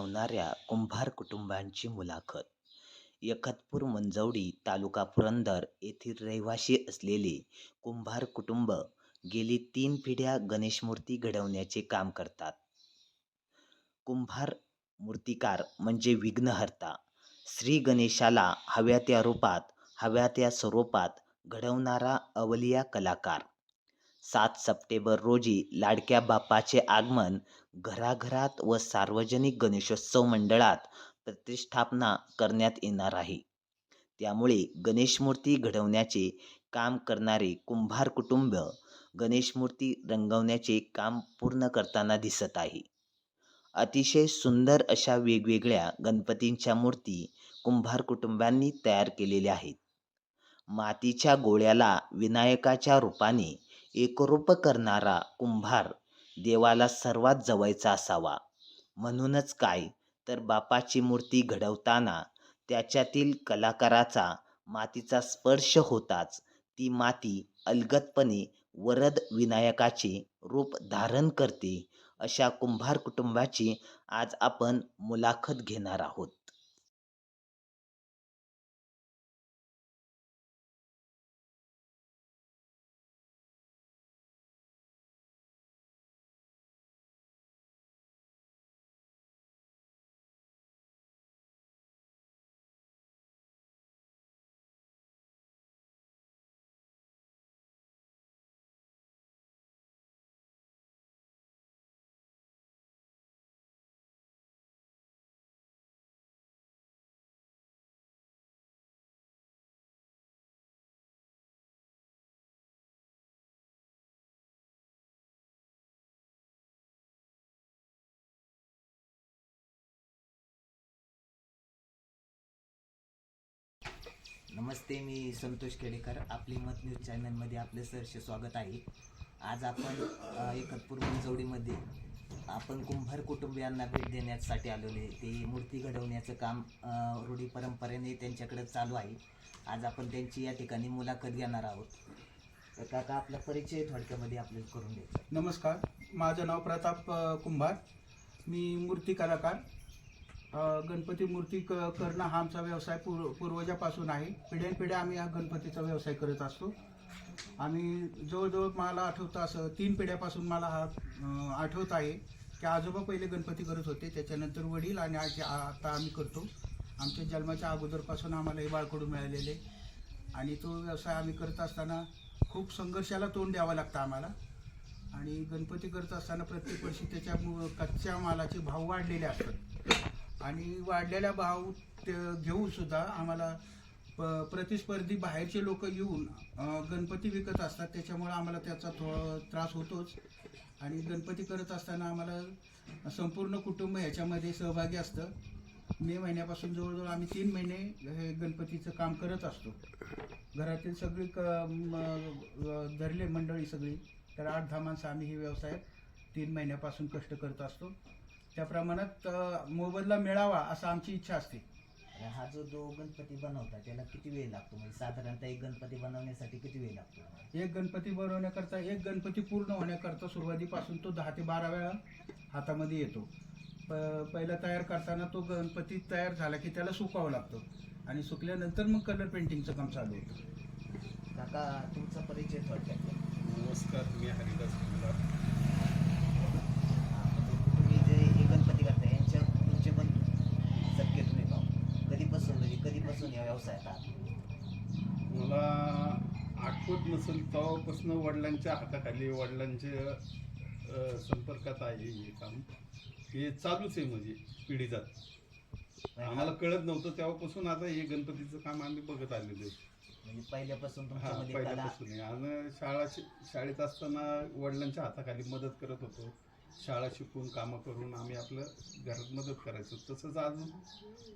घडवणाऱ्या कुंभार कुटुंबांची मुलाखत. यखतपूर मंजवडी तालुका पुरंदर येथील रहिवासी असलेले कुंभार कुटुंब गेली तीन पिढ्या गणेशमूर्ती घडवण्याचे काम करतात. कुंभार मूर्तिकार म्हणजे विघ्नहर्ता. श्री गणेशाला हव्या त्या रूपात हव्या त्या स्वरूपात घडवणारा अवलिया कलाकार. सात सप्टेंबर रोजी लाडक्या बाप्पाचे आगमन घराघरात व सार्वजनिक गणेशोत्सव मंडळात प्रतिष्ठापना करण्यात येणार आहे. त्यामुळे गणेशमूर्ती घडवण्याचे काम करणारे कुंभार कुटुंब गणेशमूर्ती रंगवण्याचे काम पूर्ण करताना दिसत आहे. अतिशय सुंदर अशा वेगवेगळ्या गणपतींच्या मूर्ती कुंभार कुटुंबांनी तयार केलेल्या आहेत. मातीच्या गोळ्याला विनायकाच्या रूपाने एकरूप करणारा कुंभार देवाला सर्वात जवळचा असावा. म्हणूनच काय तर बापाची मूर्ती घडवताना त्याच्यातील कलाकाराचा मातीचा स्पर्श होताच ती माती अलगदपणे वरद विनायकाचे रूप धारण करते अशा कुंभार कुटुंबाची आज आपण मुलाखत घेणार आहोत. नमस्ते मी संतोष केडेकर आपली मत न्यूज चॅनलमध्ये आपले सरसे स्वागत आहे. आज आपण एकतपूर मंजवडीमध्ये आपण कुंभार कुटुंबियांना भेट देण्यासाठी आलेले ते मूर्ती घडवण्याचं काम रूढी परंपरेने त्यांच्याकडे चालू आहे. आज आपण त्यांची या ठिकाणी मुलाखत घेणार आहोत. तर काका आपला परिचय थोडक्यामध्ये आपल्याला करून द्यायचा. नमस्कार. माझं नाव प्रताप कुंभार. मी मूर्ती कलाकार. गणपती मूर्ती क करणं हा आमचा व्यवसाय पूर्व पूर्वजापासून आहे. पिढ्यानपिढ्या आम्ही हा गणपतीचा व्यवसाय करत असतो. आम्ही जवळजवळ मला आठवतं असं तीन पिढ्यापासून मला हा आठवत आहे की आजोबा पहिले गणपती करत होते. त्याच्यानंतर वडील आणि आजी आता आम्ही करतो. आमच्या जन्माच्या अगोदरपासून आम्हाला हे बाळकडून मिळालेले. आणि तो व्यवसाय आम्ही करत असताना खूप संघर्षाला तोंड द्यावं लागतं आम्हाला. आणि गणपती करत असताना प्रत्येक वर्षी त्याच्या कच्च्या मालाचे भाव वाढलेले असतात. आणि वाढलेल्या भाव ते- घेऊन सुद्धा आम्हाला प- प्रतिस्पर्धी बाहेरचे लोक येऊन गणपती विकत असतात. त्याच्यामुळे आम्हाला त्याचा थोडा त्रास होतोच. आणि गणपती करत असताना आम्हाला संपूर्ण कुटुंब ह्याच्यामध्ये सहभागी असतं. मे महिन्यापासून जवळजवळ आम्ही तीन महिने हे गणपतीचं काम करत असतो. घरातील सगळी क धरले मंडळी सगळी. तर आठ दहा माणसं आम्ही हे व्यवसाय तीन महिन्यापासून कष्ट करत असतो. त्या प्रमाणात मोबदला मिळावा असं आमची इच्छा असते. आणि हा जो जो गणपती बनवता त्याला किती वेळ लागतो? म्हणजे साधारणतः एक गणपती बनवण्यासाठी किती वेळ लागतो? एक गणपती बनवण्याकरता एक गणपती पूर्ण होण्याकरता सुरुवातीपासून तो दहा ते बारा वेळा हातामध्ये येतो. प पहिला तयार करताना तो गणपती तयार झाला की त्याला सुकावं लागतो. आणि सुकल्यानंतर मग कलर पेंटिंगचं काम चालू होतं. काका तुमचा परिचय थोडक्यात. नमस्कार मी हरिदास कुंभार तुम्ही जे हे गणपती करता यांच्या तुमचे पण सत्य तुम्ही पाहू कधीपासून म्हणजे कधीपासून या व्यवसायात मला आठवत नसेल तेव्हापासून वडिलांच्या हाताखाली वडिलांच्या संपर्कात आहे हे काम. हे चालूच आहे म्हणजे पिढी जात आम्हाला कळत नव्हतं तेव्हापासून आता हे गणपतीचं काम आम्ही बघत आलेलो आहे. म्हणजे पहिल्यापासून कला पहिल्यापासून. आणि शाळा शाळेत असताना वडिलांच्या हाताखाली मदत करत होतो. शाळा शिकून कामं करून आम्ही आपलं घरात मदत करायचो. तसंच अजून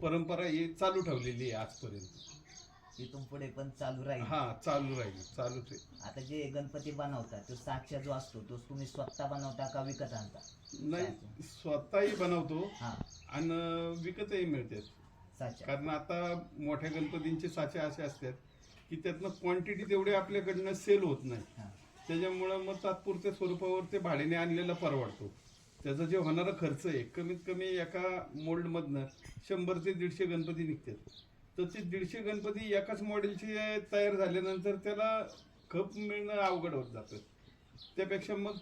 परंपरा ही चालू ठेवलेली आहे आजपर्यंत. इथून पुढे पण चालू राहील. हा चालू राहील चालूच आहे आता जे गणपती बनवता तो साक्षा जो असतो तो तुम्ही स्वतः बनवता का विकत आणता? नाही स्वतःही बनवतो हा. आणि विकतही मिळतात साच्या कारण आता मोठ्या गणपतींचे साचे असे असतात की त्यातनं क्वांटिटी तेवढी आपल्याकडनं सेल होत नाही. हा. त्याच्यामुळं मग तात्पुरत्या स्वरूपावर ते भाड्याने आणलेला परवडतो. त्याचा जे होणारा खर्च आहे कमीत कमी एका मोल्डमधनं शंभर ते दीडशे गणपती निघतात. तर ते दीडशे गणपती एकाच मॉडेलचे तयार झाल्यानंतर त्याला खप मिळणं अवघड होत जातं. त्यापेक्षा मग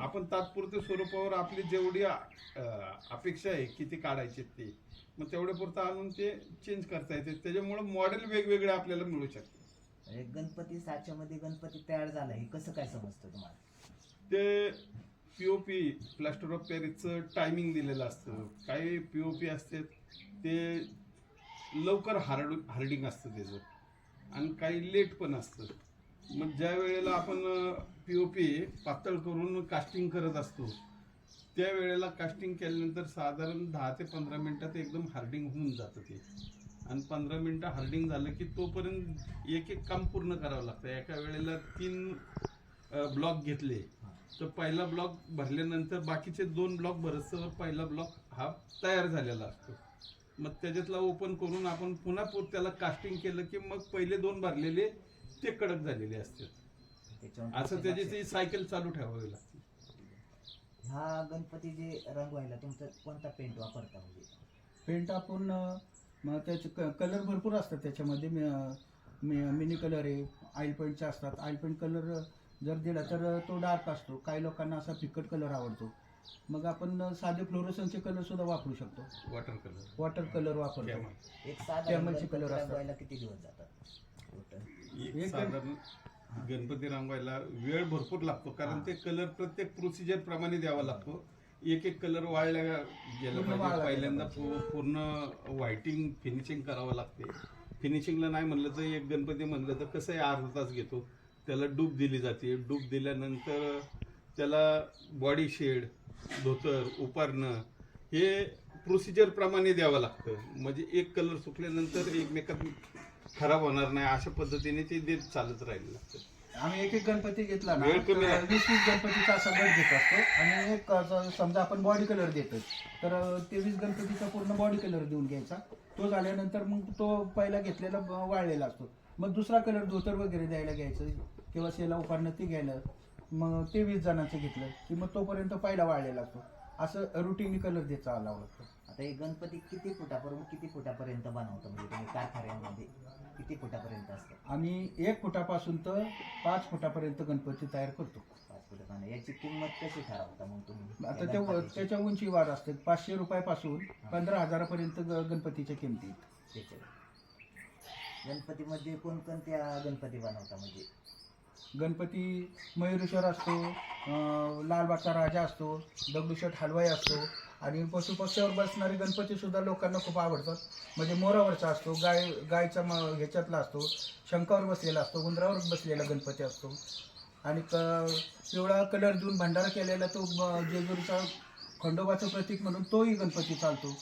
आपण तात्पुरत्या स्वरूपावर आपली जेवढी अपेक्षा आहे किती काढायचे ते मग तेवढ्या पुरतं आणून ते चेंज करता येते. त्याच्यामुळं मॉडेल वेगवेगळे आपल्याला मिळू शकतात. म्हणजे गणपती साच्यामध्ये गणपती तयार झाला हे कसं काय समजतं तुम्हाला? ते पीओपी प्लास्टर ऑफ पॅरिसचं टायमिंग दिलेलं असतं. काही पीओपी असते ते लवकर हार्ड हार्डिंग असतं त्याचं. आणि काही लेट पण असतं. मग ज्या वेळेला आपण पीओपी पातळ करून कास्टिंग करत असतो त्या वेळेला कास्टिंग केल्यानंतर साधारण दहा ते पंधरा मिनटात एकदम हार्डिंग होऊन जातं ते. आणि पंधरा मिनिटं हार्डिंग झालं की तोपर्यंत एक एक काम पूर्ण करावं लागतं. एका वेळेला तीन ब्लॉक घेतले तर पहिला ब्लॉक भरल्यानंतर बाकीचे दोन ब्लॉक भरस्तवर पहिला ब्लॉक हा तयार झालेला असतो. मग त्याच्यातला ओपन करून आपण पुन्हा त्याला कास्टिंग केलं की मग पहिले दोन भरलेले ते कडक झालेले असतात. असं त्याची ती सायकल चालू ठेवावी लागते. हा गणपती जे रंगवायला तुमचं कोणता पेंट वापरता म्हणजे? पेंट आपण मग त्याचे कलर भरपूर असतात त्याच्यामध्ये. मी- मी- मिनी कलर आहे ऑइल पेंटचे असतात. ऑइल पेंट कलर जर दिला तर तो डार्क असतो. काही लोकांना असा फिकट कलर आवडतो. मग आपण साधे फ्लोरोसनचे कलर सुद्धा वापरू शकतो. वॉटर कलर वॉटर कलर वापरतो. एक कॅमलचे colour असतात. रंगवायला किती दिवस जातात? एक साधारण गणपती रंगवायला वेळ भरपूर लागतो. कारण ते कलर प्रत्येक प्रोसिजर प्रमाणे द्यावा लागतो. एक एक कलर वाळल्या गेला पूर्ण पाहिजे. वाळला पहिल्यांदा पू- पूर्ण व्हायटिंग फिनिशिंग करावं लागते. फिनिशिंगला नाही म्हणलं तर एक गणपती म्हणलं तर कसं आहे अर्धा तास घेतो. त्याला डूब दिली जाते. डूब दिल्यानंतर त्याला बॉडी शेड धोतर उपारणं हे प्रोसिजर प्रमाणे द्यावं लागतं. म्हणजे एक कलर सुकल्यानंतर एकमेकात खराब होणार नाही अशा पद्धतीने ते देत चालत राहिलं लागतं. आम्ही एक एक गणपती घेतला ना वेळ कमी तर आहे. वीस वीस गणपतीचा असा गट घेत असतो. आणि एक असं समजा आपण बॉडी कलर देतो तर ते वीस गणपतीचा पूर्ण बॉडी कलर देऊन घ्यायचा. तो झाल्यानंतर मग तो पहिला घेतलेला ब- वाळलेला असतो. मग दुसरा कलर धोतर वगैरे द्यायला घ्यायचं किंवा सेला उपारणं ते घ्यायला. मग ते वीस जणांचं घेतलं की मग तोपर्यंत पहिला वाळलेला असतो. असं रुटीन कलर देत चालावं लागतं आता हे गणपती किती फुटापर्यंत किती फुटापर्यंत बनवता म्हणजे तुम्ही कारखान्यामध्ये? किती फुटापर्यंत असतं? आम्ही एक फुटापासून तर पाच फुटापर्यंत गणपती तयार करतो. पाच फुटापर्यंत याची किंमत कशी ठरवता मग तुम्ही? आता त्या? त्याच्या उंची वाढ असते. पाचशे रुपयापासून पंधरा हजारापर्यंत ग- गणपतीच्या किमती त्याच्यावर. गणपतीमध्ये कोणकोणत्या गणपती बनवता म्हणजे? गणपती मयुरेश्वर असतो अं, लालबागचा राजा असतो दगडूशेठ हलवाई असतो आणि पशुपक्ष्यावर बसणारे गणपती सुद्धा लोकांना खूप आवडतात. म्हणजे मोरावरचा असतो गाय गायचा म ह्याच्यातला असतो शंकावर बसलेला असतो उंदरावर बसलेला गणपती असतो. आणि क पिवळा कलर देऊन भंडारा केलेला तो जेजुरीचा खंडोबाचं प्रतीक म्हणून तोही गणपती चालतो.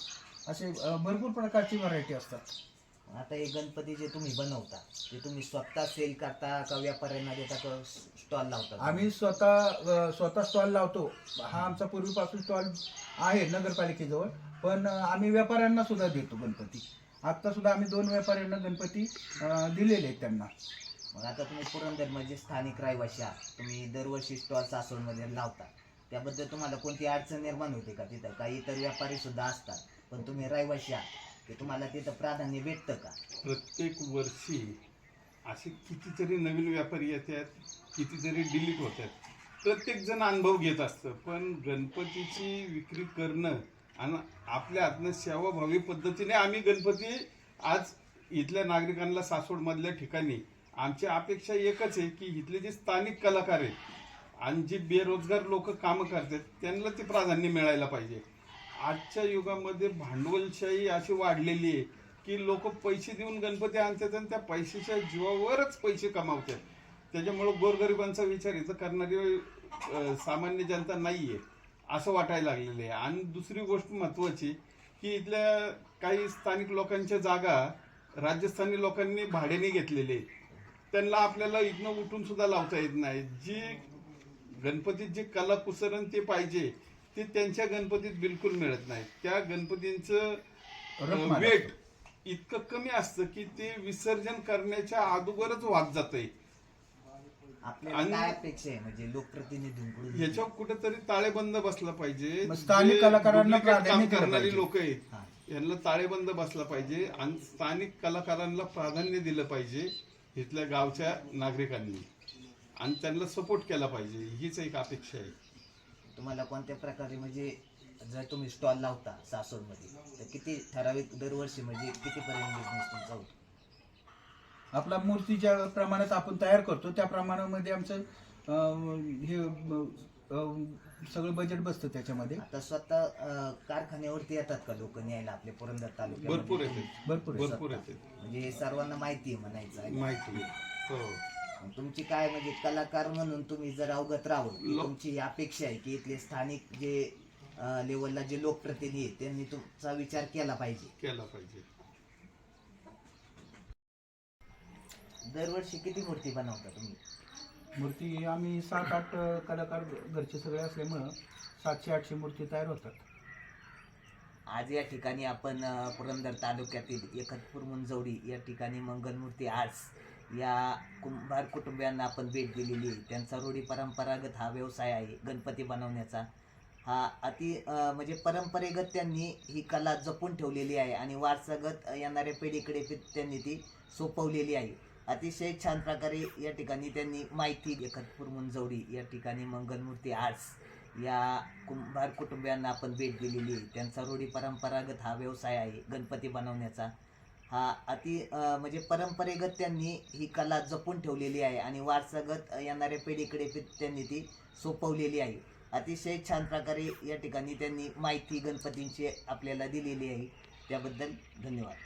असे भरपूर प्रकारची व्हरायटी असतात. आता हे गणपती जे तुम्ही बनवता ते तुम्ही स्वतः सेल करता का व्यापाऱ्यांना देता का स्टॉल लावता आम्ही स्वतः स्वतः स्टॉल लावतो. हा आमचा पूर्वीपासून स्टॉल आहे नगरपालिकेजवळ पण आम्ही व्यापाऱ्यांना सुद्धा देतो गणपती. आता सुद्धा आम्ही दोन व्यापाऱ्यांना गणपती अ, दिलेले आहेत त्यांना. मग आता तुम्ही पुरंदर म्हणजे स्थानिक रहिवासी आहात. तुम्ही दरवर्षी स्टॉल सासवडमध्ये लावता. त्याबद्दल तुम्हाला कोणती अडचण निर्माण होते का तिथं? काही इतर व्यापारी सुद्धा असतात पण तुम्ही रहिवासी आहात. की तुम्हाला तिथं प्राधान्य भेटतं का? प्रत्येक वर्षी असे कितीतरी नवीन व्यापारी येतात कितीतरी डिलीट होतात. प्रत्येक जण अनुभव घेत असतं. पण गणपतीची विक्री करणं आणि आपल्या हातनं सेवाभावी पद्धतीने आम्ही गणपती आज इथल्या नागरिकांना सासवडमधल्या ठिकाणी आमची अपेक्षा एकच आहे की इथले जे स्थानिक कलाकार आहेत आणि जे बेरोजगार लोक कामं करतात त्यांना ते प्राधान्य मिळायला पाहिजे. आजच्या युगामध्ये भांडवलशाही अशी वाढलेली आहे की लोक पैसे देऊन गणपती आणतात आणि त्या पैशाच्या जीवावरच पैसे कमावतात. त्याच्यामुळं गोरगरिबांचा विचार इथं करणारी सामान्य जनता नाही आहे असं वाटायला लागलेलं आहे. आणि दुसरी गोष्ट महत्त्वाची की इथल्या काही स्थानिक लोकांच्या जागा राजस्थानी लोकांनी भाड्याने घेतलेले त्यांना आपल्याला इथनं उठून सुद्धा लावता येत नाही. जी गणपतीत जे कला कुसरण ते पाहिजे ते त्यांच्या गणपतीत बिलकुल मिळत नाही. त्या गणपतींचं वेट इतकं कमी असतं की ते विसर्जन करण्याच्या अगोदरच वाद जात आपल्याला आणि- काय अपेक्षा आहे? म्हणजे लोकप्रतिनिधींकडून ह्याच्यावर कुठेतरी ताळेबंद बसला पाहिजे. मग स्थानिक जे कलाकारांना duplicate प्राधान्य काम दिलं करणारी पाहिजे. लोक आहे हा. यांना ताळेबंद बसला पाहिजे आणि स्थानिक कलाकारांना प्राधान्य दिलं पाहिजे इथल्या गावच्या नागरिकांनी. आणि त्यांना सपोर्ट केला पाहिजे हीच एक अपेक्षा आहे. तुम्हाला कोणत्या प्रकारे म्हणजे जर तुम्ही स्टॉल लावता सासवडमध्ये तर किती ठराविक दरवर्षी म्हणजे कितीपर्यंत बिझनेस तुमचा होतो? आपला मूर्तीच्या प्रमाणात आपण तयार करतो त्या प्रमाणामध्ये आमचं हे सगळं बजेट बसतं त्याच्यामध्ये. आता स्वतः अं, कारखान्यावरती येतात का लोक न्यायला आपले पुरंदर तालुक्यामध्ये? भरपूर येते भरपूर आहे. भरपूर येते म्हणजे हे सर्वांना माहिती आहे म्हणायचं आहे. माहिती आहे. हो. मग तुमची काय म्हणजे कलाकार म्हणून तुम्ही जर अवगत राहू की लो- तुमची ही अपेक्षा आहे की इथले स्थानिक जे लेवलला जे लोकप्रतिनिधी आहेत त्यांनी तुमचा विचार केला पाहिजे. केला पाहिजे. दरवर्षी किती मूर्ती बनवता तुम्ही? मूर्ती आम्ही सात आठ कलाकार घरचे सगळे असल्यामुळं सातशे आठशे मूर्ती तयार होतात. आज या ठिकाणी आपण अ, पुरंदर तालुक्यातील एकतपूर मुंजवडी या ठिकाणी मंगलमूर्ती आर्ट्स या कुंभार कुटुंबियांना आपण भेट दिलेली आहे. त्यांचा रूढी परंपरागत हा व्यवसाय आहे गणपती बनवण्याचा. हा अति अ, म्हणजे परंपरेगत त्यांनी ही कला जपून ठेवलेली आहे आणि वारसागत येणाऱ्या पिढीकडे ती- त्यांनी ती सोपवलेली आहे. अतिशय छान प्रकारे या ठिकाणी त्यांनी माहिती एकतपूर मुंजवडी या ठिकाणी मंगलमूर्ती आर्ट्स या कुंभार कुटुंबियांना आपण भेट दिलेली आहे. त्यांचा रूढी परंपरागत हा व्यवसाय आहे गणपती बनवण्याचा. हा अति म्हणजे परंपरेगत त्यांनी ही कला जपून ठेवलेली आहे आणि वारसागत येणाऱ्या पिढीकडे त्यांनी ती सोपवलेली आहे. अतिशय छान प्रकारे या ठिकाणी त्यांनी माहिती गणपतींची आपल्याला दिलेली आहे. त्याबद्दल धन्यवाद.